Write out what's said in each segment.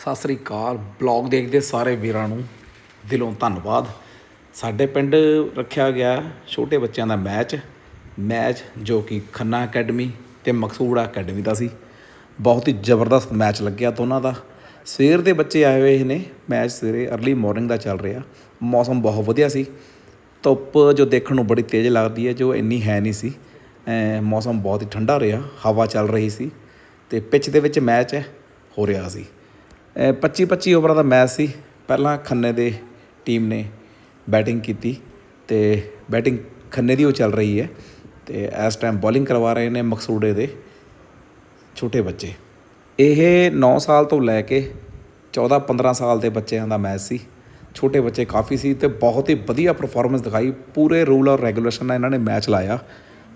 ਸਤਿ ਸ੍ਰੀ ਅਕਾਲ। Blog ਦੇਖਦੇ ਸਾਰੇ ਵੀਰਾਂ ਨੂੰ ਦਿਲੋਂ ਧੰਨਵਾਦ। ਸਾਡੇ ਪਿੰਡ ਰੱਖਿਆ ਗਿਆ ਛੋਟੇ ਬੱਚਿਆਂ ਦਾ ਮੈਚ। ਮੈਚ ਜੋ ਕਿ ਖੰਨਾ ਅਕੈਡਮੀ ਤੇ ਮਕਸੂੜਾ ਅਕੈਡਮੀ ਦਾ ਸੀ। ਬਹੁਤ ਹੀ ਜ਼ਬਰਦਸਤ ਮੈਚ ਲੱਗਿਆ ਦੋਨਾਂ ਦਾ। ਸਵੇਰ ਦੇ ਬੱਚੇ ਆਏ ਹੋਏ ਨੇ। ਮੈਚ ਸਵੇਰੇ अर्ਲੀ ਮਾਰਨਿੰਗ ਦਾ ਚੱਲ ਰਿਹਾ। ਮੌਸਮ ਬਹੁਤ ਵਧੀਆ ਸੀ। ਧੁੱਪ ਜੋ ਦੇਖਣ ਨੂੰ ਬੜੀ ਤੇਜ਼ ਲੱਗਦੀ ਹੈ, ਜੋ ਇੰਨੀ ਹੈ ਨਹੀਂ ਸੀ। ਮੌਸਮ ਬਹੁਤ ਹੀ ਠੰਡਾ ਰਿਹਾ। ਹਵਾ ਚੱਲ ਰਹੀ ਸੀ ਤੇ ਪਿੱਚ ਦੇ ਵਿੱਚ ਮੈਚ ਹੋ ਰਿਹਾ ਸੀ। 25 25 ਓਵਰਾਂ ਦਾ ਮੈਚ ਸੀ। ਪਹਿਲਾਂ ਖੰਨੇ ਦੇ ਟੀਮ ਨੇ ਬੈਟਿੰਗ ਕੀਤੀ ਤੇ ਬੈਟਿੰਗ ਖੰਨੇ ਦੀ ਉਹ ਚੱਲ ਰਹੀ ਹੈ ਤੇ ਇਸ ਟਾਈਮ ਬੋਲਿੰਗ ਕਰਵਾ ਰਹੇ ਨੇ ਮਕਸੂੜੇ ਦੇ ਛੋਟੇ ਬੱਚੇ। ਇਹ 9 ਸਾਲ ਤੋਂ ਲੈ ਕੇ 14 15 ਸਾਲ ਦੇ ਬੱਚਿਆਂ ਦਾ ਮੈਚ ਸੀ। ਛੋਟੇ ਬੱਚੇ ਕਾਫੀ ਸੀ ਤੇ ਬਹੁਤ ਹੀ ਵਧੀਆ ਪਰਫਾਰਮੈਂਸ ਦਿਖਾਈ। ਪੂਰੇ ਰੂਲ ਔਰ ਰੈਗੂਲੇਸ਼ਨ ਨਾਲ ਇਹਨਾਂ ਨੇ ਮੈਚ ਲਾਇਆ।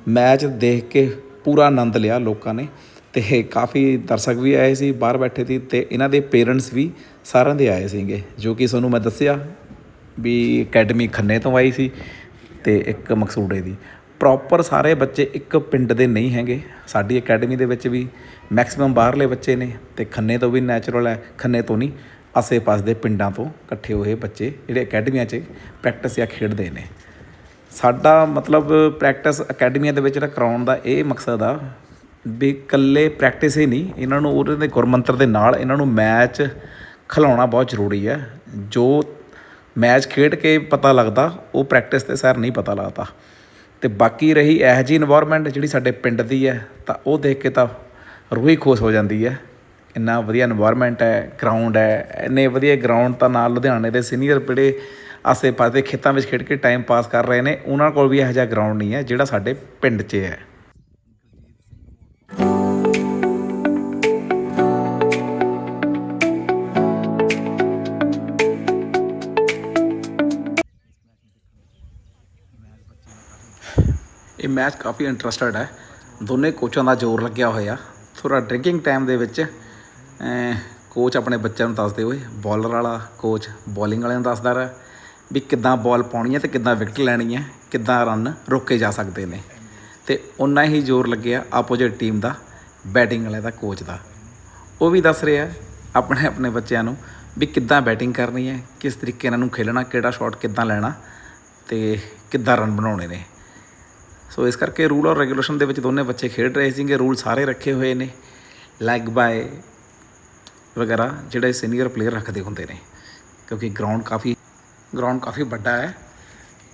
ਮੈਚ ਦੇਖ ਕੇ ਪੂਰਾ ਆਨੰਦ ਲਿਆ ਲੋਕਾਂ ਨੇ। ਤੇ ਕਾਫੀ ਦਰਸ਼ਕ ਵੀ ਆਏ ਸੀ, ਬਾਹਰ ਬੈਠੇ ਸੀ ਤੇ ਇਹਨਾਂ ਦੇ ਪੇਰੈਂਟਸ ਵੀ ਸਾਰਿਆਂ ਦੇ ਆਏ ਸੀਗੇ, ਜੋ ਕਿ ਤੁਹਾਨੂੰ ਮੈਂ ਦੱਸਿਆ ਵੀ ਅਕੈਡਮੀ ਖੰਨੇ ਤੋਂ ਆਈ ਸੀ ਤੇ ਇੱਕ ਮਕਸੂੜੇ ਦੀ। ਪ੍ਰੋਪਰ ਸਾਰੇ ਬੱਚੇ ਇੱਕ ਪਿੰਡ ਦੇ ਨਹੀਂ ਹੈਗੇ, ਸਾਡੀ ਅਕੈਡਮੀ ਦੇ ਵਿੱਚ ਵੀ ਮੈਕਸਿਮਮ ਬਾਹਰਲੇ ਬੱਚੇ ਨੇ ਤੇ ਖੰਨੇ ਤੋਂ ਵੀ ਨੈਚੁਰਲ ਹੈ, ਖੰਨੇ ਤੋਂ ਨਹੀਂ ਆਸੇ ਪਾਸ ਦੇ ਪਿੰਡਾਂ ਤੋਂ ਇਕੱਠੇ ਹੋਏ ਬੱਚੇ ਜਿਹੜੇ ਅਕੈਡਮੀਆਂ 'ਚ ਪ੍ਰੈਕਟਿਸ ਜਾਂ ਖੇਡਦੇ ਨੇ। ਸਾਡਾ ਮਤਲਬ ਪ੍ਰੈਕਟਿਸ ਅਕੈਡਮੀਆਂ ਦੇ ਵਿੱਚ ਜਿਹੜਾ ਕਰਾਉਣ ਦਾ ਇਹ ਮਕਸਦ ਆ ਵੀ ਇਕੱਲੇ ਪ੍ਰੈਕਟਿਸ ਹੀ ਨਹੀਂ, ਇਹਨਾਂ ਨੂੰ ਉਹਨਾਂ ਦੇ ਗੁਰਮੰਤਰ ਦੇ ਨਾਲ ਇਹਨਾਂ ਨੂੰ ਮੈਚ ਖਿਲਾਉਣਾ ਬਹੁਤ ਜ਼ਰੂਰੀ ਹੈ। ਜੋ ਮੈਚ ਖੇਡ ਕੇ ਪਤਾ ਲੱਗਦਾ, ਉਹ ਪ੍ਰੈਕਟਿਸ ਤੇ ਸਰ ਨਹੀਂ ਪਤਾ ਲੱਗਦਾ। ਤੇ ਬਾਕੀ ਰਹੀ ਇਹੋ ਜਿਹੀ ਇਨਵਾਇਰਨਮੈਂਟ ਜਿਹੜੀ ਸਾਡੇ ਪਿੰਡ ਦੀ ਹੈ, ਤਾਂ ਉਹ ਦੇਖ ਕੇ ਤਾਂ ਰੂਹ ਹੀ ਖੁਸ਼ ਹੋ ਜਾਂਦੀ ਹੈ। ਇੰਨਾ ਵਧੀਆ ਇਨਵਾਇਰਨਮੈਂਟ ਹੈ ਗਰਾਊਂਡ ਹੈ, ਇੰਨੇ ਵਧੀਆ ਗਰਾਊਂਡ ਤਾਂ ਨਾਲ ਲੁਧਿਆਣੇ ਦੇ ਸੀਨੀਅਰ ਜਿਹੜੇ ਆਸੇ-ਪਾਸੇ ਖੇਤਾਂ ਵਿੱਚ ਖੇਡ ਕੇ ਟਾਈਮ ਪਾਸ ਕਰ ਰਹੇ ਨੇ, ਉਹਨਾਂ ਕੋਲ ਵੀ ਇਹੋ ਜਿਹਾ ਗਰਾਊਂਡ ਨਹੀਂ ਹੈ, ਜਿਹੜਾ ਸਾਡੇ ਪਿੰਡ 'ਚ ਹੈ। ਇਹ ਮੈਚ ਕਾਫੀ ਇੰਟਰਸਟਡ ਹੈ। ਦੋਨੇ ਕੋਚਾਂ ਦਾ ਜ਼ੋਰ ਲੱਗਿਆ ਹੋਇਆ। ਥੋੜਾ ਡਰਿੰਕਿੰਗ ਟਾਈਮ ਦੇ ਵਿੱਚ ਕੋਚ ਆਪਣੇ ਬੱਚਿਆਂ ਨੂੰ ਦੱਸਦੇ ਹੋਏ, ਬੋਲਰ ਵਾਲਾ ਕੋਚ ਬੋਲਿੰਗ ਵਾਲਿਆਂ ਨੂੰ ਦੱਸਦਾ ਰਿਹਾ ਵੀ ਕਿੱਦਾਂ ਬਾਲ ਪਾਉਣੀ ਹੈ ਤੇ ਕਿੱਦਾਂ ਵਿਕਟ ਲੈਣੀ ਹੈ, ਕਿੱਦਾਂ ਰਨ ਰੋਕੇ ਜਾ ਸਕਦੇ ਨੇ। ਤੇ ਉਨਾ ਹੀ ਜ਼ੋਰ ਲੱਗਿਆ ਆਪੋਜੀਟ ਟੀਮ ਦਾ ਬੈਟਿੰਗ ਵਾਲੇ ਦਾ, ਕੋਚ ਦਾ। ਉਹ ਵੀ ਦੱਸ ਰਿਹਾ ਆਪਣੇ ਆਪਣੇ ਬੱਚਿਆਂ ਨੂੰ ਵੀ ਕਿੱਦਾਂ ਬੈਟਿੰਗ ਕਰਨੀ ਹੈ, ਕਿਸ ਤਰੀਕੇ ਨਾਲ ਨੂੰ ਖੇਲਣਾ, ਕਿਹੜਾ ਸ਼ਾਟ ਕਿੱਦਾਂ ਲੈਣਾ ਤੇ ਕਿੱਦਾਂ ਰਨ ਬਣਾਉਣੇ ਨੇ। ਸੋ ਇਸ ਕਰਕੇ ਰੂਲ ਔਰ ਰੈਗੂਲੇਸ਼ਨ ਦੇ ਵਿੱਚ ਦੋਨੇ ਬੱਚੇ ਖੇਡ ਰਹੇ ਸੀਗੇ। ਰੂਲ ਸਾਰੇ ਰੱਖੇ ਹੋਏ ਨੇ। ਲੈਗ ਬਾਏ ਵਗੈਰਾ ਜਿਹੜੇ ਸੀਨੀਅਰ ਪਲੇਅਰ ਰੱਖਦੇ ਹੁੰਦੇ ਨੇ। ਕਿਉਂਕਿ ਗਰਾਊਂਡ ਕਾਫੀ ਗਰਾਊਂਡ ਕਾਫੀ ਵੱਡਾ ਹੈ।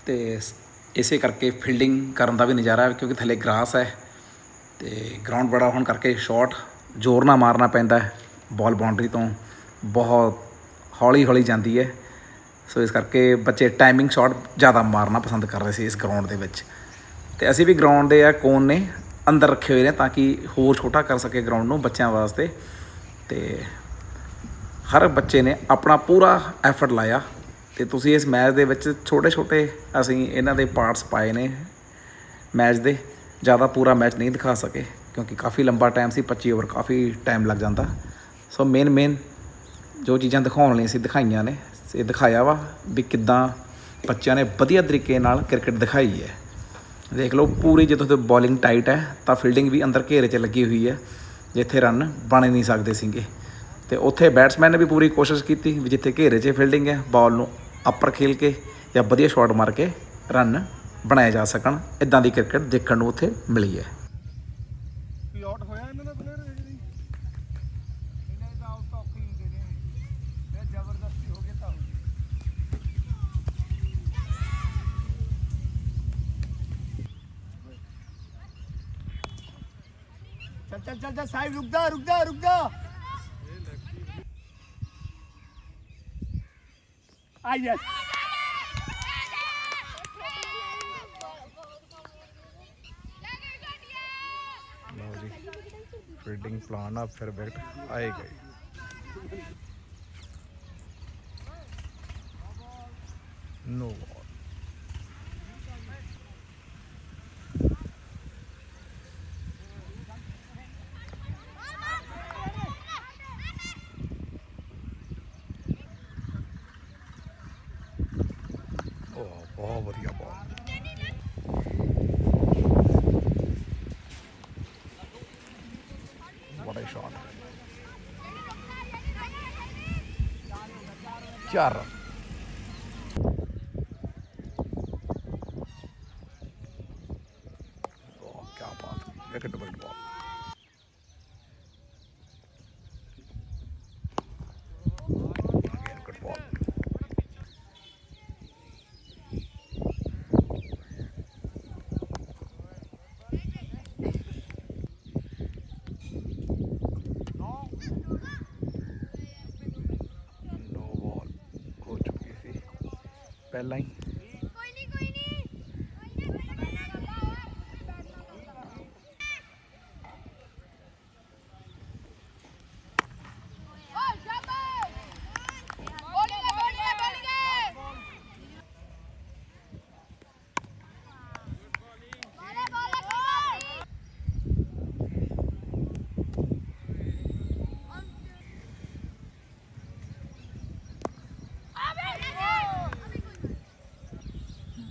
ਤੇ ਇਸੇ ਕਰਕੇ ਫੀਲਡਿੰਗ ਕਰਨ ਦਾ ਵੀ ਨਜ਼ਾਰਾ ਹੈ, ਕਿਉਂਕਿ ਥੱਲੇ ਗਰਾਸ ਹੈ। ਤੇ ਗਰਾਊਂਡ ਬੜਾ ਹੋਣ ਕਰਕੇ ਸ਼ਾਟ ਜ਼ੋਰ ਨਾਲ ਮਾਰਨਾ ਪੈਂਦਾ ਹੈ। ਬਾਲ ਬਾਉਂਡਰੀ ਤੋਂ ਬਹੁਤ ਹੌਲੀ ਹੌਲੀ ਜਾਂਦੀ ਹੈ। ਸੋ ਇਸ ਕਰਕੇ ਬੱਚੇ ਟਾਈਮਿੰਗ ਸ਼ਾਟ ਜ਼ਿਆਦਾ ਮਾਰਨਾ ਪਸੰਦ ਕਰ ਰਹੇ ਸੀ ਇਸ ਗਰਾਊਂਡ ਦੇ ਵਿੱਚ। ਤੇ ਅਸੀਂ ਵੀ ਗਰਾਊਂਡ ਦੇ ਆ ਕੋਨ ਨੇ, ਅੰਦਰ ਰੱਖੇ ਹੋਏ ਨੇ ਤਾਂ ਕਿ ਹੋਰ ਛੋਟਾ ਕਰ ਸਕੇ ਗਰਾਊਂਡ ਨੂੰ ਬੱਚਿਆਂ ਵਾਸਤੇ। ਤੇ ਹਰ ਬੱਚੇ ਨੇ ਆਪਣਾ ਪੂਰਾ ਐਫਰਟ ਲਾਇਆ। ਤੇ ਤੁਸੀਂ ਇਸ ਮੈਚ ਦੇ ਵਿੱਚ ਛੋਟੇ ਛੋਟੇ ਅਸੀਂ ਇਹਨਾਂ ਦੇ ਪਾਰਟਸ ਪਾਏ ਨੇ ਮੈਚ ਦੇ। ਜ਼ਿਆਦਾ ਪੂਰਾ ਮੈਚ ਨਹੀਂ ਦਿਖਾ ਸਕੇ, ਕਿਉਂਕਿ ਕਾਫੀ ਲੰਬਾ ਟਾਈਮ ਸੀ 25 ਓਵਰ ਕਾਫੀ ਟਾਈਮ ਲੱਗ ਜਾਂਦਾ। ਸੋ ਮੇਨ ਮੇਨ ਜੋ ਚੀਜ਼ਾਂ ਦਿਖਾਉਣ ਲਈ ਅਸੀਂ ਦਿਖਾਈਆਂ ਨੇ। ਇਹ ਦਿਖਾਇਆ ਵਾ ਵੀ ਕਿੱਦਾਂ ਬੱਚਿਆਂ ਨੇ ਵਧੀਆ ਤਰੀਕੇ ਨਾਲ ਕ੍ਰਿਕਟ ਦਿਖਾਈ ਹੈ। ਦੇਖ ਲਓ, ਪੂਰੀ ਜਦੋਂ ਤੇ ਬੋਲਿੰਗ ਟਾਈਟ ਹੈ, ਤਾਂ ਫੀਲਡਿੰਗ ਵੀ ਅੰਦਰ ਘੇਰੇ 'ਚ ਲੱਗੀ ਹੋਈ ਹੈ, ਜਿੱਥੇ ਰਨ ਬਣ ਨਹੀਂ ਸਕਦੇ ਸੀਗੇ। ਤੇ ਉੱਥੇ ਬੈਟਸਮੈਨ ਨੇ ਵੀ ਪੂਰੀ ਕੋਸ਼ਿਸ਼ ਕੀਤੀ ਵੀ ਜਿੱਥੇ ਘੇਰੇ 'ਚ ਫੀਲਡਿੰਗ ਹੈ ਬਾਲ ਨੂੰ ਅੱਪਰ ਖੇਲ ਕੇ ਜਾਂ ਵਧੀਆ ਸ਼ਾਟ ਮਾਰ ਕੇ ਰਨ ਬਣਾਏ ਜਾ ਸਕਣ। ਇਦਾਂ ਦੀ ਕ੍ਰਿਕਟ ਦੇਖਣ ਨੂੰ ਉੱਥੇ ਮਿਲੀ ਹੈ। चल चल चल चल साहिब रुक जा रुक जा रुक जा आइए फीडिंग प्लान अब फिर बैठ आए गए नो ਬਹੁਤ ਵਧੀਆ ਬਹੁਤ ਬੜੇ ਸ਼ਾਟ ਚਾਰ। ਇੱਕ ਡਬਲ ਬਾਲ cell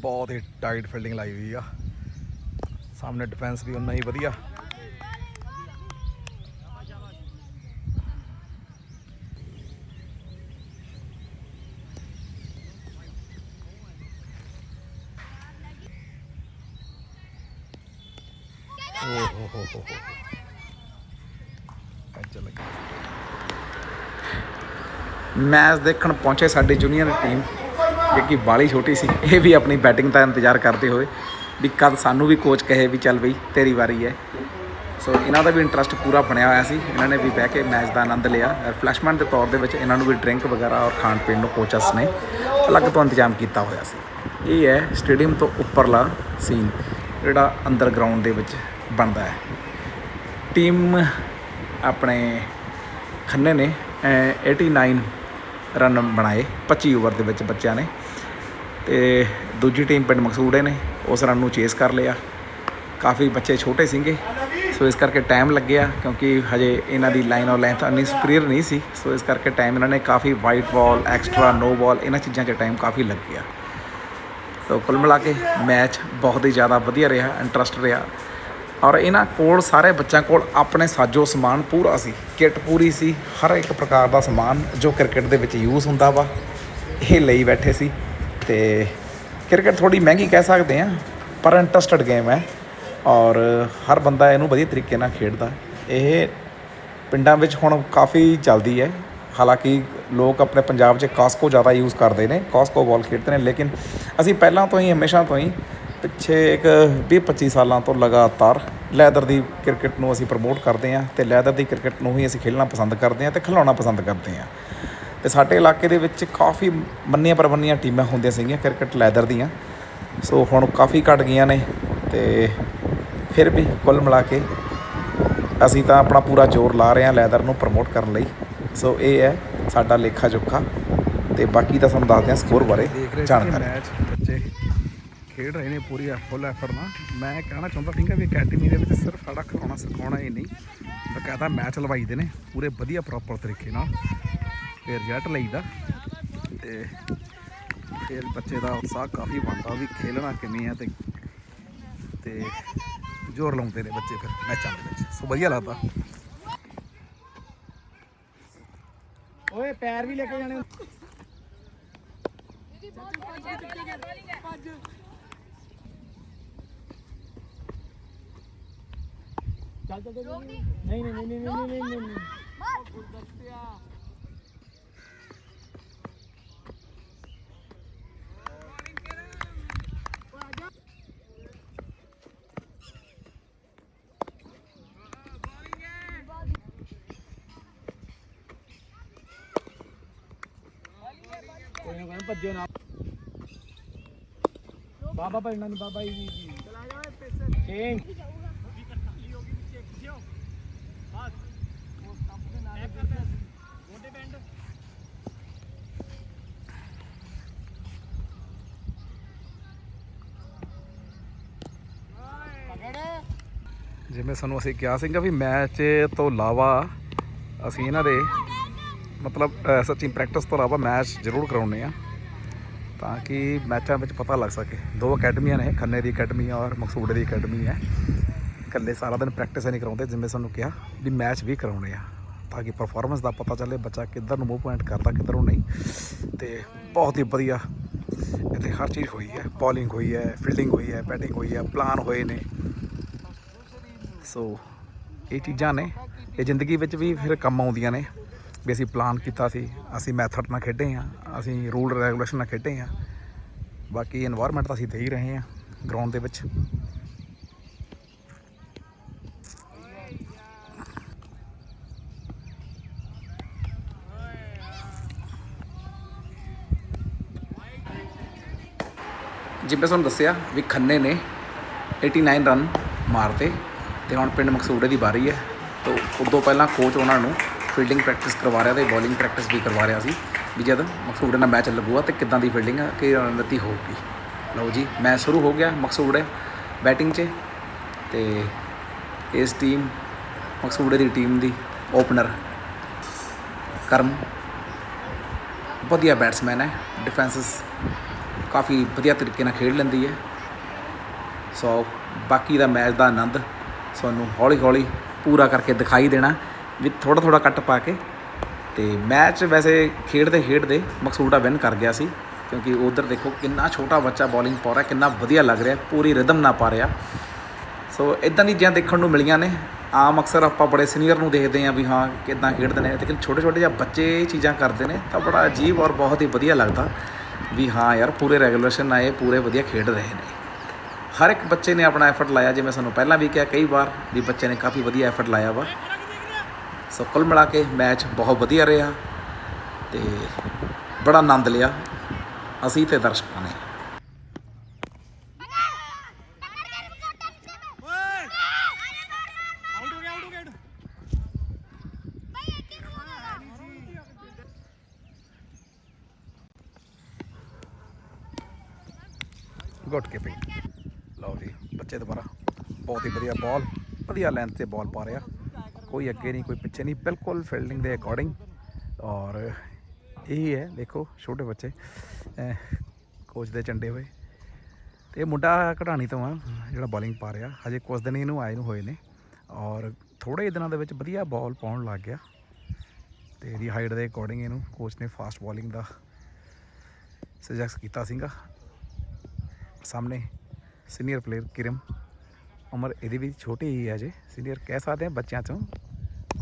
ਬਹੁਤ ਹੀ ਟਾਈਟ ਫੀਲਡਿੰਗ ਲਾਈ ਹੋਈ ਆ। ਸਾਹਮਣੇ ਡਿਫੈਂਸ ਵੀ ਉਨਾ ਹੀ ਵਧੀਆ। ਓ ਹੋ ਮੈਚ ਦੇਖਣ ਪਹੁੰਚੇ ਸਾਡੀ ਜੂਨੀਅਰ ਟੀਮ ਕਿ ਬਾਲੀ ਛੋਟੀ ਸੀ ਇਹ ਵੀ ਆਪਣੀ ਬੈਟਿੰਗ ਦਾ ਇੰਤਜ਼ਾਰ ਕਰਦੇ ਹੋਏ ਵੀ ਕਦ ਸਾਨੂੰ ਵੀ ਕੋਚ ਕਹੇ ਵੀ ਚੱਲ ਬਈ ਤੇਰੀ ਵਾਰੀ ਹੈ। ਸੋ ਇਹਨਾਂ ਦਾ ਵੀ ਇੰਟਰਸਟ ਪੂਰਾ ਬਣਿਆ ਹੋਇਆ ਸੀ। ਇਹਨਾਂ ਨੇ ਵੀ ਬਹਿ ਕੇ ਮੈਚ ਦਾ ਆਨੰਦ ਲਿਆ। ਰਿਫਲੈਸ਼ਮੈਂਟ ਦੇ ਤੌਰ ਦੇ ਵਿੱਚ ਇਹਨਾਂ ਨੂੰ ਵੀ ਡਰਿੰਕ ਵਗੈਰਾ ਔਰ ਖਾਣ ਪੀਣ ਨੂੰ ਕੋਚਸ ਨੇ ਅਲੱਗ ਤੋਂ ਇੰਤਜ਼ਾਮ ਕੀਤਾ ਹੋਇਆ ਸੀ। ਇਹ ਹੈ ਸਟੇਡੀਅਮ ਤੋਂ ਉੱਪਰਲਾ ਸੀਨ ਜਿਹੜਾ ਅੰਦਰ ਗਰਾਊਂਡ ਦੇ ਵਿੱਚ ਬਣਦਾ ਹੈ। ਟੀਮ ਆਪਣੇ ਖੰਨੇ ਨੇ ਅਹ, 89 ਰਨ ਬਣਾਏ 25 ਓਵਰ ਦੇ ਵਿੱਚ ਬੱਚਿਆਂ ਨੇ। ਤੇ ਦੂਜੀ ਟੀਮ ਪਿੰਡ ਮਕਸੂੜੇ ਨੇ, ਉਸ ਰਨ ਨੂੰ ਚੇਸ ਕਰ ਲਿਆ। ਕਾਫੀ ਬੱਚੇ ਛੋਟੇ ਸੀਗੇ, ਸੋ ਇਸ ਕਰਕੇ ਟਾਈਮ ਲੱਗਿਆ, ਕਿਉਂਕਿ ਹਜੇ ਇਹਨਾਂ ਦੀ ਲਾਈਨ ਔਰ ਲੈਂਥ ਇੰਨੀ ਸੁਪਰੀਅਰ ਨਹੀਂ ਸੀ, ਸੋ ਇਸ ਕਰਕੇ ਟਾਈਮ ਇਹਨਾਂ ਨੇ ਕਾਫੀ ਵਾਈਟ ਬਾਲ ਐਕਸਟਰਾ ਨੋ ਬਾਲ ਇਹਨਾਂ ਚੀਜ਼ਾਂ 'ਚ ਟਾਈਮ ਕਾਫੀ ਲੱਗ ਗਿਆ। ਸੋ ਕੁੱਲ ਮਿਲਾ ਕੇ ਮੈਚ ਬਹੁਤ ਹੀ ਜ਼ਿਆਦਾ ਵਧੀਆ ਰਿਹਾ ਇੰਟਰਸਟ ਰਿਹਾ। ਔਰ ਇਹਨਾਂ ਕੋਲ ਸਾਰੇ ਬੱਚਿਆਂ ਕੋਲ ਆਪਣੇ ਸਾਜੋ ਸਮਾਨ ਪੂਰਾ ਸੀ ਕਿੱਟ ਪੂਰੀ ਸੀ, ਹਰ ਇੱਕ ਪ੍ਰਕਾਰ ਦਾ ਸਮਾਨ ਜੋ ਕ੍ਰਿਕਟ ਦੇ ਵਿੱਚ ਯੂਜ਼ ਹੁੰਦਾ ਵਾ, ਇਹ ਲਈ ਬੈਠੇ ਸੀ। ਤੇ ਕ੍ਰਿਕਟ ਥੋੜੀ ਮਹਿੰਗੀ ਕਹਿ ਸਕਦੇ ਆ ਪਰ ਇੰਟਰਸਟਡ ਗੇਮ ਹੈ ਔਰ ਹਰ ਬੰਦਾ ਇਹਨੂੰ ਵਧੀਆ ਤਰੀਕੇ ਨਾਲ ਖੇਡਦਾ। ਇਹ ਪਿੰਡਾਂ ਵਿੱਚ ਹੁਣ ਕਾਫੀ ਚੱਲਦੀ ਹੈ, ਹਾਲਾਂਕਿ ਲੋਕ ਆਪਣੇ ਪੰਜਾਬ 'ਚ ਕਾਸਕੋ ਜ਼ਿਆਦਾ ਯੂਜ਼ ਕਰਦੇ ਨੇ, ਕਾਸਕੋ ਬਾਲ ਖੇਡਦੇ ਨੇ, ਲੇਕਿਨ ਅਸੀਂ ਪਹਿਲਾਂ ਤੋਂ ਹੀ, ਹਮੇਸ਼ਾ ਤੋਂ ਹੀ ਪਿੱਛੇ ਇੱਕ 20-25 ਸਾਲਾਂ ਤੋਂ ਲਗਾਤਾਰ ਲੈਦਰ ਦੀ ਕ੍ਰਿਕਟ ਨੂੰ ਅਸੀਂ ਪ੍ਰਮੋਟ ਕਰਦੇ ਹਾਂ ਤੇ ਲੈਦਰ ਦੀ ਕ੍ਰਿਕਟ ਨੂੰ ਹੀ ਅਸੀਂ ਖੇਡਣਾ ਪਸੰਦ ਕਰਦੇ ਹਾਂ ਤੇ ਖਿਲਾਉਣਾ ਪਸੰਦ ਕਰਦੇ ਹਾਂ। ਤੇ ਸਾਡੇ ਇਲਾਕੇ ਦੇ ਵਿੱਚ ਕਾਫੀ ਮੰਨੀਆਂ ਪਰਮੰਨੀਆਂ ਟੀਮਾਂ ਹੁੰਦੀਆਂ ਸੀਗੀਆਂ ਕ੍ਰਿਕਟ ਲੈਦਰ ਦੀਆਂ। ਸੋ ਹੁਣ ਕਾਫੀ ਘਟ ਗਈਆਂ ਨੇ ਤੇ ਫਿਰ ਵੀ ਕੁੱਲ ਮਿਲਾ ਕੇ ਅਸੀਂ ਤਾਂ ਆਪਣਾ ਪੂਰਾ ਜ਼ੋਰ ਲਾ ਰਹੇ ਹਾਂ ਲੈਦਰ ਨੂੰ ਪ੍ਰਮੋਟ ਕਰਨ ਲਈ। ਸੋ ਇਹ ਹੈ ਸਾਡਾ ਲੇਖਾ ਜੋਖਾ ਤੇ ਬਾਕੀ ਤਾਂ ਤੁਹਾਨੂੰ ਦੱਸਦੇ ਹਾਂ ਸਕੋਰ ਬਾਰੇ ਜਾਣਕਾਰੀ। ਮੈਚ ਬੱਚੇ ਖੇਡ ਰਹੇ ਨੇ ਪੂਰੀ ਫੁੱਲ ਐਫਰਟ ਨਾਲ। ਮੈਂ ਕਹਿਣਾ ਚਾਹੁੰਦਾ ਸੀਗਾ ਵੀ ਅਕੈਡਮੀ ਦੇ ਵਿੱਚ ਸਿਰਫ ਸਾਡਾ ਖਿਲਾਉਣਾ ਸਿਖਾਉਣਾ ਹੀ ਨਹੀਂ ਬਕਾਇਦਾ ਮੈਚ ਲਵਾਈਦੇ ਨੇ ਪੂਰੇ ਵਧੀਆ ਪ੍ਰੋਪਰ ਤਰੀਕੇ ਨਾਲ। ਤੇ ਰਿਜ਼ਲਟ ਲਈਦਾ। ਤੇ ਫਿਰ ਬੱਚੇ ਦਾ ਉਤਸ਼ਾਹ ਕਾਫੀ ਬਣਦਾ ਵੀ ਖੇਲਣਾ ਕਿਵੇਂ ਆ ਤੇ ਤੇ ਜ਼ੋਰ ਲਾਉਂਦੇ ਨੇ ਬੱਚੇ ਫਿਰ ਮੈਚਾਂ ਦੇ ਵਿੱਚ। ਸੋ ਵਧੀਆ ਲੱਗਦਾ। ਓਏ, ਪੈਰ ਵੀ ਲੈ ਕੇ ਜਾਣੇ। ਚੱਲ ਚੱਲ ਨਹੀਂ ਨਹੀਂ ਨਹੀਂ ਨਹੀਂ ਨਹੀਂ ਨਹੀਂ ਮਾਰ ਗੁਰਦਸਤਿਆ ਕੋਈ ਨਾ। ਬਾਬਾ ਭਜਣਾ ਨਹੀਂ ਬਾਬਾ ਜੀ ਜੀ ਚਲਾ ਜਾ ਪੈਸੇ। ਚੇਂਜ। ਜਿਵੇਂ ਸਾਨੂੰ ਅਸੀਂ ਕਿਹਾ ਸੀਗਾ ਵੀ ਮੈਚ ਤੋਂ ਇਲਾਵਾ ਅਸੀਂ ਇਹਨਾਂ ਦੇ ਮਤਲਬ ਸੱਚੀ ਪ੍ਰੈਕਟਿਸ ਤੋਂ ਇਲਾਵਾ ਮੈਚ ਜ਼ਰੂਰ ਕਰਾਉਣੇ ਆ ਤਾਂ ਕਿ ਮੈਚਾਂ ਵਿੱਚ ਪਤਾ ਲੱਗ ਸਕੇ। ਦੋ ਅਕੈਡਮੀਆਂ ਨੇ, ਖੰਨੇ ਦੀ ਅਕੈਡਮੀ ਔਰ ਮਕਸੂੜੇ ਦੀ ਅਕੈਡਮੀ ਹੈ। ਇਕੱਲੇ ਸਾਰਾ ਦਿਨ ਪ੍ਰੈਕਟਿਸ ਨਹੀਂ ਕਰਾਉਂਦੇ, ਜਿਵੇਂ ਸਾਨੂੰ ਕਿਹਾ ਵੀ ਮੈਚ ਵੀ ਕਰਾਉਣੇ ਆ, ਤਾਂ ਕਿ ਪਰਫਾਰਮੈਂਸ ਦਾ ਪਤਾ ਚੱਲੇ, ਬੱਚਾ ਕਿੱਧਰ ਨੂੰ ਮੂਵ ਪੁਆਇੰਟ ਕਰਦਾ, ਕਿੱਧਰ ਨੂੰ ਨਹੀਂ। ਤੇ ਬਹੁਤ ਹੀ ਵਧੀਆ ਇੱਥੇ ਹਰ ਚੀਜ਼ ਹੋਈ ਹੈ। ਬੋਲਿੰਗ ਹੋਈ ਹੈ ਫੀਲਡਿੰਗ ਹੋਈ ਹੈ ਬੈਟਿੰਗ ਹੋਈ ਹੈ ਪਲਾਨ ਹੋਏ ਨੇ। ਸੋ ਇਹ ਚੀਜ਼ਾਂ ਨੇ। ਇਹ ਜ਼ਿੰਦਗੀ ਵਿੱਚ ਵੀ ਫਿਰ ਕੰਮ ਆਉਂਦੀਆਂ ਨੇ। ਵੀ ਅਸੀਂ ਪਲਾਨ ਕੀਤਾ ਸੀ, ਅਸੀਂ ਮੈਥਡ ਨਾਲ ਖੇਡੇ ਆ ਅਸੀਂ ਰੂਲ ਰੈਗੂਲੇਸ਼ਨ ਨਾਲ ਖੇਡੇ ਆ ਬਾਕੀ এনवायरमेंट ਤਾਂ ਅਸੀਂ ਦੇ ਹੀ ਰਹੇ ਆ ਗਰਾਊਂਡ ਦੇ ਵਿੱਚ। ਜਿਵੇਂ ਤੁਹਾਨੂੰ ਦੱਸਿਆ ਵੀ ਖੰਨੇ ਨੇ 89 ਰਨ ਮਾਰਤੇ, ਤੇ ਹੁਣ ਪਿੰਡ ਮਕਸੂੜੇ ਦੀ ਵਾਰੀ ਹੈ, ਤੋਂ ਉਦੋਂ ਪਹਿਲਾਂ ਕੋਚ ਉਹਨਾਂ ਨੂੰ ਫੀਲਡਿੰਗ ਪ੍ਰੈਕਟਿਸ ਕਰਵਾ ਰਿਹਾ ਤੇ ਬੋਲਿੰਗ ਪ੍ਰੈਕਟਿਸ ਵੀ ਕਰਵਾ ਰਿਹਾ ਸੀ। ਵੀ ਜਦ ਮਕਸੂੜੇ ਨਾਲ ਮੈਚ ਲੱਗੂਗਾ ਤੇ ਕਿੱਦਾਂ ਦੀ ਫੀਲਡਿੰਗ ਕੀ ਰਣਨੀਤੀ ਹੋਊਗੀ। ਲਓ ਜੀ ਮੈਚ ਸ਼ੁਰੂ ਹੋ ਗਿਆ ਮਕਸੂੜੇ ਬੈਟਿੰਗ 'ਚ ਤੇ ਇਸ ਟੀਮ ਮਕਸੂੜੇ ਦੀ ਟੀਮ ਦੀ ਓਪਨਰ ਕਰਮ ਵਧੀਆ ਬੈਟਸਮੈਨ ਹੈ ਡਿਫੈਂਸਸ ਕਾਫੀ ਵਧੀਆ ਤਰੀਕੇ ਨਾਲ ਖੇਡ ਲੈਂਦੀ ਹੈ। ਸੋ ਬਾਕੀ ਦਾ ਮੈਚ ਦਾ ਆਨੰਦ ਤੁਹਾਨੂੰ ਹੌਲੀ ਹੌਲੀ ਪੂਰਾ ਕਰਕੇ ਦਿਖਾਈ ਦੇਣਾ। ਵੀ ਥੋੜਾ ਥੋੜਾ ਕੱਟ ਪਾ ਕੇ ਤੇ ਮੈਚ ਵੈਸੇ ਖੇਡਦੇ ਖੇਡਦੇ ਮਕਸੂਡਾ ਵਿਨ ਕਰ ਗਿਆ ਸੀ, ਕਿਉਂਕਿ ਉਧਰ ਦੇਖੋ ਕਿੰਨਾ ਛੋਟਾ ਬੱਚਾ ਬੋਲਿੰਗ ਪਾ ਰਿਹਾ, ਕਿੰਨਾ ਵਧੀਆ ਲੱਗ ਰਿਹਾ, ਪੂਰੀ ਰਿਦਮ ਨਾ ਪਾ ਰਿਹਾ। ਸੋ ਇਦਾਂ ਦੀ ਚੀਜ਼ਾਂ ਦੇਖਣ ਨੂੰ ਮਿਲੀਆਂ ਨੇ। ਆਮ ਅਕਸਰ ਆਪਾਂ ਬੜੇ ਸੀਨੀਅਰ ਨੂੰ ਦੇਖਦੇ ਹਾਂ ਵੀ ਹਾਂ ਕਿਦਾਂ ਖੇਡਦੇ ਨੇ, ਲੇਕਿਨ ਛੋਟੇ ਛੋਟੇ ਜਿਹਾ ਬੱਚੇ ਇਹ ਚੀਜ਼ਾਂ ਕਰਦੇ ਨੇ ਤਾਂ ਬੜਾ ਅਜੀਬ ਔਰ ਬਹੁਤ ਹੀ ਵਧੀਆ ਲੱਗਦਾ ਵੀ ਹਾਂ ਯਾਰ ਪੂਰੇ ਰੈਗੂਲੇਸ਼ਨ ਨਾਲ ਇਹ ਪੂਰੇ ਵਧੀਆ ਖੇਡ ਰਹੇ ਨੇ। ਹਰ ਇੱਕ ਬੱਚੇ ਨੇ ਆਪਣਾ ਐਫਰਟ ਲਾਇਆ, ਜਿਵੇਂ ਸਾਨੂੰ ਪਹਿਲਾਂ ਵੀ ਕਿਹਾ ਕਈ ਵਾਰ ਵੀ ਬੱਚੇ ਨੇ ਕਾਫੀ ਵਧੀਆ ਐਫਰਟ ਲਾਇਆ ਵਾ। ਸੋ ਕੁੱਲ ਮਿਲਾ ਕੇ ਮੈਚ ਬਹੁਤ ਵਧੀਆ ਰਿਹਾ ਤੇ ਬੜਾ ਆਨੰਦ ਲਿਆ। ਅਸੀਂ ਤੇ ਦਰਸ਼ਕਾਂ ਨੇ। ਆਊਟ ਹੋ ਗਿਆ ਗੁੱਡ ਕੀਪਿੰਗ ਲਓ ਜੀ, ਬੱਚੇ ਦੁਬਾਰਾ। ਬਹੁਤ ਹੀ ਵਧੀਆ ਬਾਲ ਵਧੀਆ ਲੈਂਥ ਤੇ ਬਾਲ ਪਾ ਰਿਹਾ। ਕੋਈ ਅੱਗੇ ਨਹੀਂ ਕੋਈ ਪਿੱਛੇ ਨਹੀਂ ਬਿਲਕੁਲ ਫੀਲਡਿੰਗ ਦੇ ਅਕੋਰਡਿੰਗ ਔਰ ਇਹੀ ਹੈ ਦੇਖੋ ਛੋਟੇ ਬੱਚੇ ਕੋਚ ਦੇ ਚੰਡੇ ਹੋਏ ਤੇ ਇਹ ਮੁੰਡਾ ਘਟਾਣੀ ਤੋਂ ਆ ਜਿਹੜਾ ਬੋਲਿੰਗ ਪਾ ਰਿਹਾ ਹਜੇ ਕੁਝ ਦਿਨ ਇਹਨੂੰ ਆਏ ਨੂੰ ਹੋਏ ਨੇ ਔਰ ਥੋੜੇ ਦਿਨਾਂ ਦੇ ਵਿੱਚ ਵਧੀਆ ਬਾਲ ਪਾਉਣ ਲੱਗ ਗਿਆ ਤੇ ਇਹਦੀ ਹਾਈਟ ਦੇ ਅਕੋਰਡਿੰਗ ਇਹਨੂੰ ਕੋਚ ਨੇ ਫਾਸਟ ਬੋਲਿੰਗ ਦਾ ਸੁਜੈਸਟ ਕੀਤਾ ਸੀਗਾ ਸਾਹਮਣੇ ਸੀਨੀਅਰ ਪਲੇਅਰ ਕਿਰਮ ਉਮਰ ਇਹਦੀ ਵੀ ਛੋਟੀ ਹੀ ਹੈ ਜੇ ਸੀਨੀਅਰ ਕਹਿ ਸਕਦੇ ਹਾਂ ਬੱਚਿਆਂ ਚੋਂ।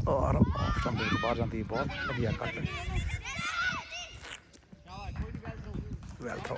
ਔਰ ਆਪਸ਼ਨ ਦੇ ਬਾਹਰ ਜਾਂਦੀ ਬਹੁਤ ਵਧੀਆ ਕੱਟ ਵੈਲ ਥਰੋ